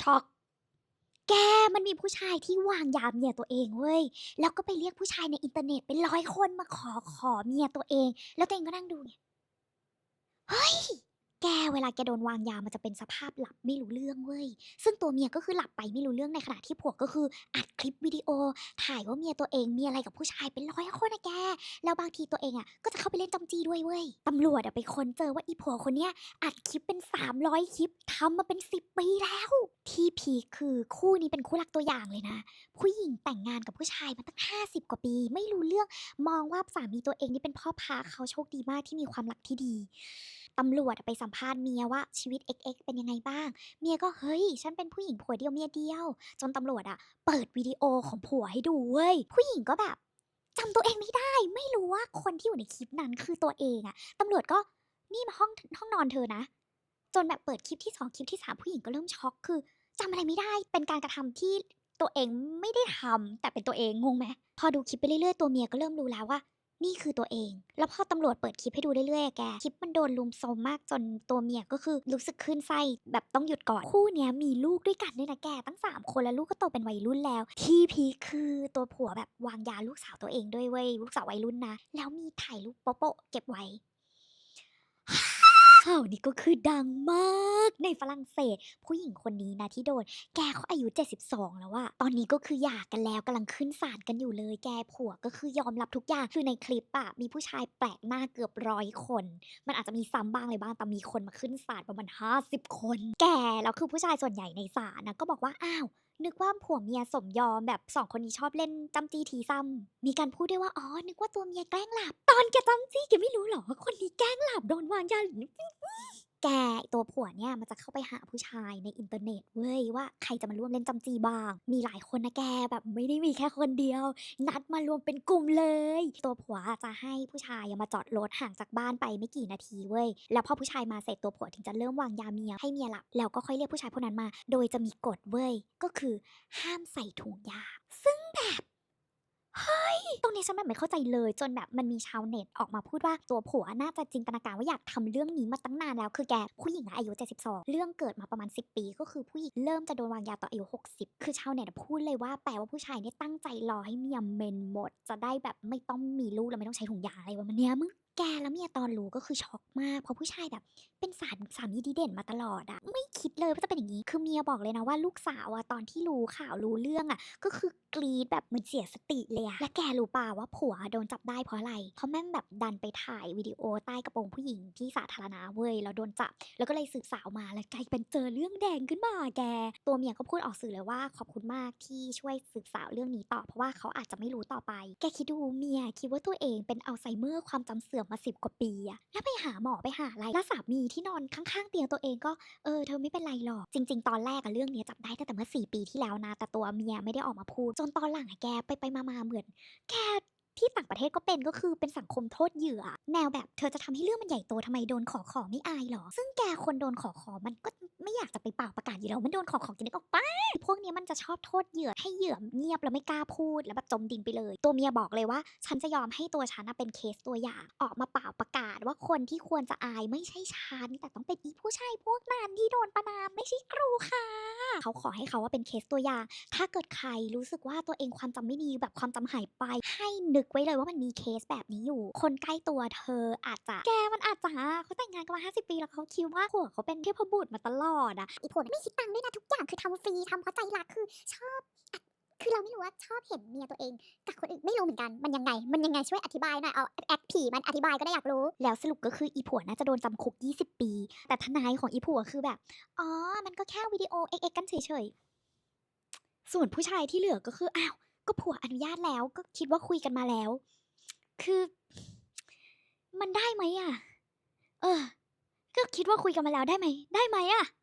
ช็อก แกมันมีผู้ชายที่วางยาเมียตัวเองเว้ย แล้วก็ไปเรียกผู้ชายในอินเทอร์เน็ตเป็นร้อยคนมาขอขอเมียตัวเอง แล้วตัวเองก็นั่งดูไงเฮ้ย แกเวลาแกโดนวางยามันจะเป็นสภาพหลับไม่รู้เรื่องเว้ย ซึ่งตัวเมียก็คือหลับไปไม่รู้เรื่องในขณะที่ผัวก็คืออัดคลิปวิดีโอ ถ่ายว่าเมียตัวเองมีอะไรกับผู้ชายเป็นร้อยคนนะแก แล้วบางทีตัวเองอะก็จะเข้าไปเล่นจำจีด้วยเว้ย ตำรวจอะไปค้นเจอว่าอีผัวคนเนี้ยอัดคลิปเป็น 300 คลิปทำมาเป็น 10 ปีแล้ว ที่พีคคือคู่นี้เป็นคู่รักตัวอย่างเลยนะ ผู้หญิงแต่งงานกับผู้ชายมาตั้ง 50 กว่าปี ไม่รู้เรื่อง มองว่าสามีตัวเองนี่เป็นพ่อพาเขาโชคดีมากที่มีความรักที่ดี ตำรวจไปสัมภาษณ์เมียว่าชีวิต XX เป็นยังไงบ้าง เมียก็เฮ้ย ฉันเป็นผู้หญิงผัวเดียวเมียเดียว จนตำรวจอะเปิดวิดีโอของผัวให้ดูเว้ยผู้หญิงก็แบบจำตัวเองไม่ได้ ไม่รู้ว่าคนที่อยู่ในคลิปนั้นคือตัวเองอะตำรวจก็นี่มาห้องห้องนอนเธอนะ จนแบบเปิดคลิปที่สองคลิปที่สามผู้หญิงก็เริ่มช็อกคือจำอะไรไม่ได้เป็นการกระทำที่ตัวเองไม่ได้ทำแต่เป็นตัวเองงงไหมพอดูคลิปไปเรื่อยๆตัวเมียก็เริ่มรู้แล้วว่า นี่คือตัวเอง แล้วพอตำรวจเปิดคลิปให้ดูเรื่อยๆแก คลิปมันโดนลุมโซมมากจนตัวเมียก็คือรู้สึกขึ้นไส้แบบต้องหยุดก่อน คู่เนี้ยมีลูกด้วยกันด้วยนะแก ตั้ง 3 คนแล้วลูกก็โตเป็นวัยรุ่นแล้ว ที่พีคคือตัวผัวแบบวางยาลูกสาวตัวเองด้วยเว้ยลูกสาววัยรุ่นนะ แล้วมีถ่ายรูปโป๊ะเก็บไว้ ข่าวนี้ก็คือดังมากในฝรั่งเศส ผู้หญิงคนนี้นะที่โดน แกเขาอายุ 72 แล้วอะตอนนี้ก็คือหย่ากันแล้วกำลังขึ้นศาลกันอยู่เลย แกผัวก็คือยอมรับทุกอย่างคือในคลิปอะมีผู้ชายแปลกหน้าเกือบร้อยคน มันอาจจะมีซ้ำบ้างเลยบ้างแต่มีคนมาขึ้นศาลประมาณ 50 คน แกแล้วคือผู้ชายส่วนใหญ่ในศาลนะก็บอกว่าอ้าวนึกว่าผัวเมียสมยอมแบบสองคนนี้ชอบเล่นจำจี้ทีซ้ำมีการพูดด้วยว่าอ๋อนึกว่าตัวเมียแกล้งหลับ ตอนแกจำจี้แกไม่รู้เหรอว่าคนนี้แกล้งหลับโดนวางยาหรือ แกตัวผัวเนี่ยมันจะเข้าไปหาผู้ชายในอินเทอร์เน็ตเว้ยว่าใครจะมาร่วมเล่นจำจีบ้าง มีหลายคนนะแกแบบไม่ได้มีแค่คนเดียว นัดมารวมเป็นกลุ่มเลย ตัวผัวจะให้ผู้ชายมาจอดรถห่างจากบ้านไปไม่กี่นาทีเว้ยแล้วพอผู้ชายมาเสร็จตัวผัวถึงจะเริ่มวางยาเมียให้เมียหลับแล้วก็ค่อยเรียกผู้ชายพวกนั้นมา โดยจะมีกฎเว้ยก็คือ ห้ามใส่ถุงยา ซึ่งแบบเฮ้ ตรงนี้ฉันแบบไม่เข้าใจเลย จนแบบมันมีชาวเน็ตออกมาพูดว่าตัวผัวน่าจะจินตนาการว่าอยากทำเรื่องนี้มาตั้งนานแล้ว คือแกผู้หญิงอายุ 72 เรื่องเกิดมาประมาณ 10 ปี ก็คือผู้หญิงเริ่มจะโดนวางยาต่ออายุ 60 คือชาวเน็ตพูดเลยว่าแปลว่าผู้ชายเนี่ยตั้งใจรอให้เมียเมนหมด จะได้แบบไม่ต้องมีลูกแล้วไม่ต้องใช้ถุงยาอะไรวะมันเนี้ยมึงแกแล้วเมียตอนรู้ก็คือช็อกมากเพราะผู้ชายแบบ เป็นสามสามีดีเด่นมาตลอดอะไม่คิดเลยว่าจะเป็นอย่างนี้ คือเมียบอกเลยนะว่าลูกสาวอะตอนที่รู้ข่าวรู้เรื่องอะก็คือ กรีดแบบเหมือนเสียสติเลยอะและแกรู้ป่าว่าผัวโดนจับได้เพราะอะไรเพราะแม่งแบบดันไปถ่ายวิดีโอใต้กระโปรงผู้หญิงที่สาธารณะเว้ยแล้วโดนจับ แล้วก็เลยสืบสาวมาแล้วกลายเป็นเจอเรื่องแดงขึ้นมาแก ตัวเมียก็พูดออกสื่อเลยว่าขอบคุณมากที่ช่วยสืบสาวเรื่องนี้ต่อเพราะว่าเขาอาจจะไม่รู้ต่อไป แกคิดดูเมียคิดว่าตัวเองเป็นอัลไซเมอร์ความจำเสื่อมมาสิบกว่าปีอะแล้วไปหาหมอไปหาอะไรแล้วสามีที่นอนข้างๆ เตียงตัวเองก็เออเธอไม่เป็นไรหรอกจริง ๆ ตอนแรกอะเรื่องเนี้ยจับได้ตั้งแต่เมื่อสี่ปีที่แล้วนะแต่ตัวเมียไม่ได้ออกมาพูดจนตอนหลังอะแกไปไปๆมาเหมือน แกที่ต่างประเทศก็เป็นก็คือเป็นสังคมโทษเหยื่อ แนวแบบเธอจะทำให้เรื่องมันใหญ่โตทำไมโดนขอขอไม่อายหรอ ซึ่งแกคนโดนขอขอมันก็ไม่อยากจะไปเป่าประกาศอยู่แล้วมันโดนขอขอกินก็ออกไปพวกนี้มันจะชอบโทษเหยื่อให้เหยื่อเงียบแล้วไม่กล้าพูดแล้วแบบจมดินไปเลย ตัวเมียบอกเลยว่า ฉันจะยอมให้ตัวฉันเป็นเคสตัวอย่างออกมาเป่าประกาศ ว่าคนที่ควรจะอายไม่ใช่ฉัน แต่ต้องเป็นอีผู้ชายพวกนั้นที่โดนประนามไม่ใช่ครูค่ะ เขาขอให้เขาว่าเป็นเคสตัวอย่าง ถ้าเกิดใครรู้สึกว่าตัวเองความจำไม่ดีแบบความจำหายไป ให้นึกไว้เลยว่ามันมีเคสแบบนี้อยู่ คนใกล้ตัวเธออาจจะแกมันอาจจะเขาแต่งงานกันมา 50 ปีแล้วเขาคิดว่าผัวเขาเป็นเทพบุตรมาตลอดอะอีผัวไม่คิดตังค์ด้วยนะทุกอย่างคือทำฟรีทำเพราะใจรักคือชอบอะ คือเราไม่รู้ว่าชอบเห็นเมียตัวเองกับคนอื่นไม่รู้เหมือนกันมันยังไง มันยังไงช่วยอธิบายหน่อยเอาแอคผีมันอธิบายก็ได้อยากรู้ แล้วสรุปก็คืออีผัวน่าจะโดนจำคุก 20 ปี แต่ทนายของอีผัวคือแบบอ๋อมันก็แค่วิดีโอเอ็กกันเฉยๆส่วนผู้ชายที่เหลือก็คืออ้าวก็ผัวอนุญาตแล้วก็คิดว่าคุยกันมาแล้ว คือ มันได้ไหมอะ เออ ก็คิดว่าคุยกันมาแล้วได้ไหม ได้ไหมอะ